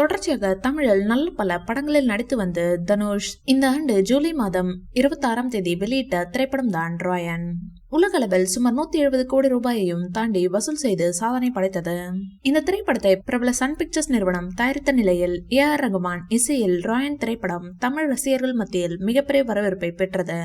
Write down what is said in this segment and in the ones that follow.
தொடர்ச்சியாக தமிழில் நல்ல பல படங்களில் நடித்து வந்து தனுஷ் இந்த ஆண்டு ஜூலை மாதம் இருபத்தாறாம் தேதி வெளியிட்ட திரைப்படம் தான் ராயன். உலகளவில் சுமார் நூத்தி எழுபது கோடி ரூபாயையும் தாண்டி வசூல் செய்து சாதனை படைத்தது. இந்த திரைப்படத்தை பிரபல சன் பிக்சர்ஸ் நிறுவனம் தயாரித்த நிலையில் ஏ ஆர் ரகுமான் இசையில் ராயன் திரைப்படம் தமிழ் ரசிகர்கள் மத்தியில் மிகப்பெரிய வரவேற்பை பெற்றது.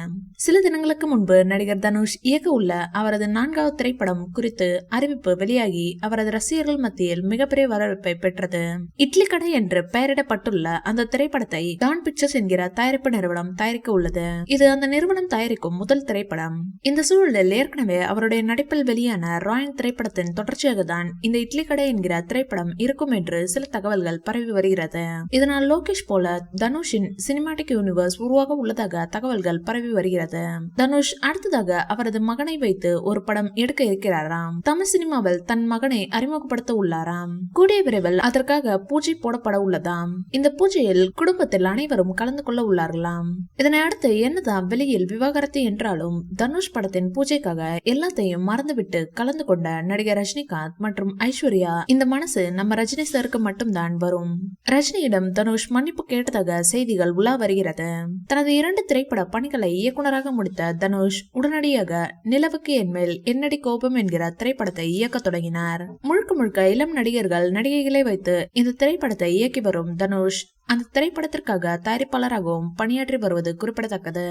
சில தினங்களுக்கு முன்பு நடிகர் தனுஷ் இயக்க உள்ள அவரது நான்காவது திரைப்படம் குறித்து அறிவிப்பு வெளியாகி அவரது ரசிகர்கள் மத்தியில் மிகப்பெரிய வரவேற்பை பெற்றது. இட்லி கடை என்று பெயரிடப்பட்டுள்ள அந்த திரைப்படத்தை டான் பிக்சர்ஸ் என்கிற தயாரிப்பு நிறுவனம் தயாரிக்க உள்ளது. இது அந்த நிறுவனம் தயாரிக்கும் முதல் திரைப்படம். இந்த சூழலில் ஏற்கனவே அவருடைய நடிப்பில் வெளியான ராயன் திரைப்படத்தின் தொடர்ச்சியாக தான் இந்த இட்லி கடை என்கிற திரைப்படம் இருக்கும் என்று சில தகவல்கள் பரவி வருகிறது. இதனால் லோகேஷ் போல தனுஷின் சினிமாட்டிக் யூனிவர்ஸ் உருவாக உள்ளதாக தகவல்கள் பரவி வருகிறது. தனுஷ் அடுத்ததாக அவரது மகனை வைத்து ஒரு படம் எடுக்க இருக்கிறாராம். தமிழ் சினிமாவில் தன் மகனை அறிமுகப்படுத்த உள்ளாராம். கூடிய விரைவில் அதற்காக பூஜை போடப்பட உள்ளதாம் இந்த பூஜையில் குடும்பத்தில் அனைவரும் கலந்து கொள்ள உள்ளார்களாம். இதனை அடுத்து என்னதான் வெளியில் விவாகரத்து என்றாலும் தனுஷ் படத்தின் பூஜைக்காக எல்லாத்தையும் மறந்துவிட்டு கலந்து கொண்ட நடிகர் ரஜினிகாந்த் மற்றும் ஐஸ்வர்யா இந்த மனசு நம்ம ரஜினி சாருக்கு மட்டும்தான் வரும். ரஜினியிடம் தனுஷ் மன்னிப்பு கேட்டதாக செய்திகள் உலா வருகிறது. தனது இரண்டு திரைப்பட பணிகளை இயக்குனராக முடித்த தனுஷ் உடனடியாக நிலவுக்கு என்மேல் என்னடி கோபம் என்கிற திரைப்படத்தை இயக்க தொடங்கினார். முழுக்க முழுக்க இளம் நடிகர்கள் நடிகைகளை வைத்து இந்த திரைப்பட திரைப்படத்தை இயக்கி வரும் தனுஷ் அந்த திரைப்படத்திற்காக தயாரிப்பாளராகவும் பணியாற்றி வருவது குறிப்பிடத்தக்கது.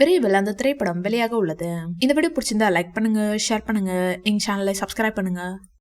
விரைவில் அந்த திரைப்படம் வெளியாக உள்ளது. இந்த வீடியோ பிடிச்சிருந்தா லைக் பண்ணுங்க ஷேர் பண்ணுங்க. எங்க சேனலை சப்ஸ்கிரைப் பண்ணுங்க.